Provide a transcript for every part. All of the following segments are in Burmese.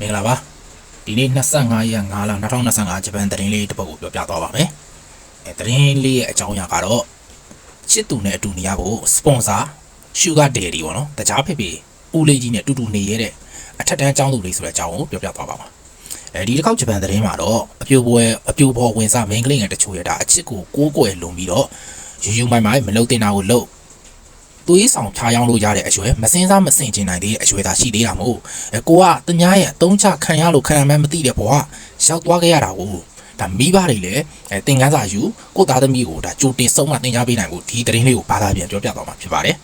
မင်္ဂလာပါဒီနေ့25ရက်5လ2025ဂျပန်သတင်းလေးတစ်ပုဒ်ကိုပြောပြသွားပါမယ်အဲသတင်းလေးရဲ့အကြောင်းအရာကတော့ချစ်သူနဲ့အတူနေရဖို့စပွန်ဆာ Sugar Daddy ပေါ့နော်တကြားဖေဖေဦးလေးကြီးနဲ့တူတူနေရတဲ့အထက်တန်းចောင်းသူလေးဆိုတဲ့အကြောင်းကိုပြောပြသွားပါမှာအဲဒီတစ်ခေါက်ဂျပန်သတင်းမှာတော့အပြိုပွဲအပြိုဘောဝင်စားမင်းကလေးငယ်တချို့ရတာအချစ်ကိုကိုးကွယ်လွန်ပြီးတော့ယူယူမိုင်မိုင်မလုံတင်တာကိုလုံ သွေးဆောင်ဖြားယောင်းလို့ရတဲ့အရွယ်မစင်းစားမစင်ကျင်နိုင်သေးတဲ့အရွယ်သာရှိသေးတာမို့အဲကိုကတ냐ရဲ့အသုံးချခံရလို့ခံရမှန်းမသိတဲ့ဘဝရောက်သွားခဲ့ရတာကိုဒါမိဘတွေလည်းအဲသင်ခန်းစာယူကိုသားသမီးကိုဒါကြိုတင်ဆုံးမသင်ကြားပေးနိုင်ဖို့ဒီသတင်းလေးကိုဘာသာပြန်ပြောပြသွားမှာဖြစ်ပါတယ်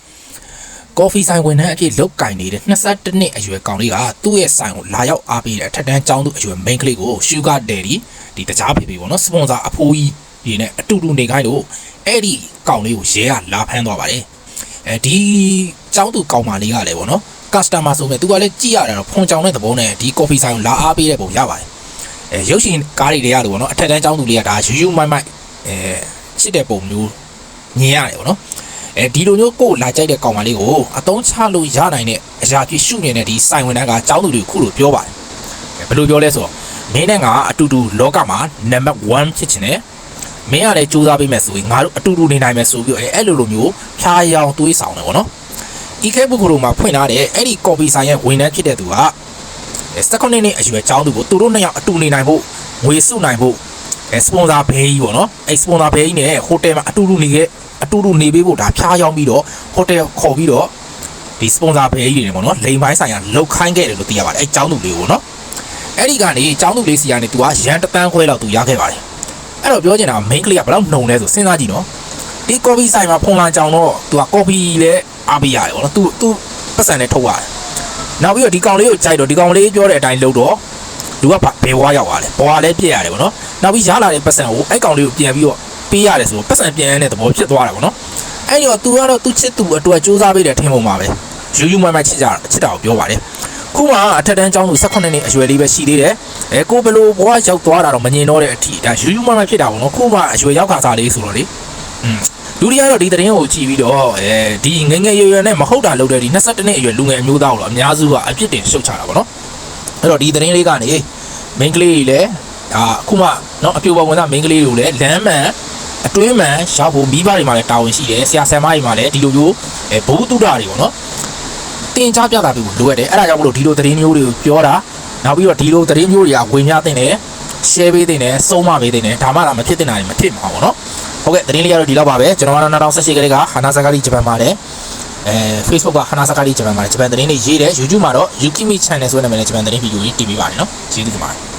ကော်ဖီဆိုင်ဝန်ထမ်းအဖြစ်လုတ်ကင်နေတဲ့22နှစ်အရွယ်ကောင်လေးကသူ့ရဲ့ဆိုင်ကိုလာရောက်အားပေးတဲ့အထက်တန်းကျောင်းသူအရွယ် main ကလေးကို Sugar Daddy ဒီတကြားဖေဖေပေါ့နော်စပွန်ဆာအဖိုးကြီးဒီနဲ့အတူတူနေခိုင်းလို့အဲ့ဒီကောင်လေးကိုရဲကလာဖမ်းသွားပါတယ် အဲဒီကျောင်းသူကောင်မလေးကလည်းပေါ့နော် customer ဆိုမဲ့သူကလည်းကြည့်ရတာတော့ဖုန်ကြောင်တဲ့သဘောနဲ့ဒီ coffee ဆိုင်ကိုလာအားပေးတဲ့ပုံရပါတယ်အဲရုပ်ရှင်ကားတွေတွေကလို့ပေါ့နော်အထက်တန်းကျောင်းသူလေးကဒါယူယူမိုက်မိုက်အဲချစ်တဲ့ပုံမျိုးမြင်ရတယ်ပေါ့နော်အဲဒီလိုမျိုးကိုယ်လာကြိုက်တဲ့ကောင်မလေးကိုအတုံးချလို့ရနိုင်တဲ့အရာဖြစ်ရှုနေတဲ့ဒီဆိုင်ဝန်ထမ်းကကျောင်းသူတွေကိုခုလိုပြောပါတယ်အဲဘယ်လိုပြောလဲဆိုတော့မင်းနဲ့ငါအတူတူလောကမှာနံပါတ်1ဖြစ်ချင်တယ် မင်းကလည်းစူးစမ်းပေးမယ်ဆိုရင်ငါတို့အတူတူနေနိုင်မယ်ဆိုပြီးတော့အဲ့လိုလိုမျိုးဖြားရောင်သွေးဆောင်တယ်ပေါ့နော်ဤခဲပုဂ္ဂိုလ်တို့မှာဖွင့်ထားတဲ့အဲ့ဒီကော်ပီဆိုင်ရဲ့ဝန်ထမ်းဖြစ်တဲ့သူကစက်ကွန်နစ်နဲ့အရွယ်ချောင်းသူကိုသူတို့နှစ်ယောက်အတူနေနိုင်ဖို့ငွေစုနိုင်ဖို့စပွန်ဆာဘဲကြီးပေါ့နော်အဲ့စပွန်ဆာဘဲကြီးနဲ့ဟိုတယ်မှာအတူတူနေခဲ့အတူတူနေပေးဖို့ဒါဖြားရောင်းပြီးတော့ဟိုတယ်ခေါ်ပြီးတော့ဒီစပွန်ဆာဘဲကြီးတွေနဲ့ပေါ့နော်လိမ်ပိုင်းဆိုင်ရာလောက်ခိုင်းခဲ့တယ်လို့သိရပါတယ်အဲ့ចောင်းသူလေးပေါ့နော်အဲ့ဒီကနေចောင်းသူလေးစီကနေသူကရန်တပန်းခွဲလောက်သူရခဲ့ပါတယ် အဲ့တော့ပြောချင်တာ main ကလေးကဘယ်လောက်နှုံလဲဆိုစဉ်းစားကြည့်နော်ဒီကော်ဖီဆိုင်မှာဖုန်လာကြောင်တော့သူကကော်ဖီလည်းအားပေးရတယ်ဗောနော်သူသူပတ်စံနဲ့ထုတ်ရတယ်နောက်ပြီးတော့ဒီကောင်လေးကိုကြိုက်တော့ဒီကောင်လေးပြောတဲ့အတိုင်းလုပ်တော့လူကဘယ်ဘွားရောက်သွားလဲဘွားလည်းပြည့်ရတယ်ဗောနော်နောက်ပြီးရလာတဲ့ပတ်စံကိုအဲ့ကောင်လေးကိုပြန်ပြီးတော့ပေးရတယ်ဆိုတော့ပတ်စံပြန်ရတဲ့သဘောဖြစ်သွားတယ်ဗောနော်အဲ့ဒီတော့ तू ကတော့သူချစ်သူအတွက်စူးစမ်းပေးတယ်ထင်ပုံပါပဲယူယူမိုင်းမိုင်းချစ်ကြတာချစ်တာကိုပြောပါတယ် ခုမှအထက်တန်းကျောင်းသူ18နှစ်အရွယ်လေးပဲရှိသေးတယ်အဲကိုဘလို့ဘွားရောက်သွားတာတော့မငင်တော့တဲ့အထိဒါယူးယူးမမဖြစ်တာပေါ့နော်ခုမှအရွယ်ရောက်ခါစားလေးဆိုတော့လေอืมလူတွေကတော့ဒီသတင်းကိုကြည့်ပြီးတော့အဲဒီငငယ်ရွယ်ရွယ်နဲ့မဟုတ်တာလုပ်တဲ့ဒီ22နှစ်အရွယ်လူငယ်အမျိုးသားကိုတော့အများစုကအပြစ်တင်ရှုတ်ချတာပေါ့နော်အဲ့တော့ဒီသတင်းလေးကနေမင်းကလေးကြီးလည်းဒါအခုမှနော်အပြိုပေါ်ဝင်တာမင်းကလေးတွေကိုလည်းလမ်းမှန်အတွင်းမှန်ရောက်ဖို့မိဘတွေမှာလည်းတာဝန်ရှိတယ်ဆရာဆရာမတွေမှာလည်းဒီလိုမျိုးအဲဘုဟုတုဒ္ဒတွေပေါ့နော် တင် जा ပြတာပြီးလိုရတယ်အဲ့ဒါကြောင့်မလို့ဒီလိုသတင်းမျိုးတွေကိုပြောတာနောက်ပြီးတော့ဒီလိုသတင်းမျိုးတွေကဝင်များတင်တယ် share ပေးတင်တယ်စုံမပေးတင်တယ်ဒါမှလည်းမဖြစ်တင်တာတွေမဖြစ်မှာပေါ့နော်ဟုတ်ကဲ့သတင်းလေးကတော့ဒီလောက်ပါပဲကျွန်တော်ကတော့2018ကလေးကဟာနာဇာကာရီဂျပန်မှာလည်းအဲ Facebook ကဟာနာဇာကာရီဂျပန်မှာလည်းဂျပန်သတင်းတွေရေးတယ် YouTube မှာတော့ Yukimi Channel ဆိုတဲ့နာမည်နဲ့ဂျပန်သတင်းဗီဒီယိုကြီးတင်ပေးပါတယ်နော်ကျေးဇူးတင်ပါတယ်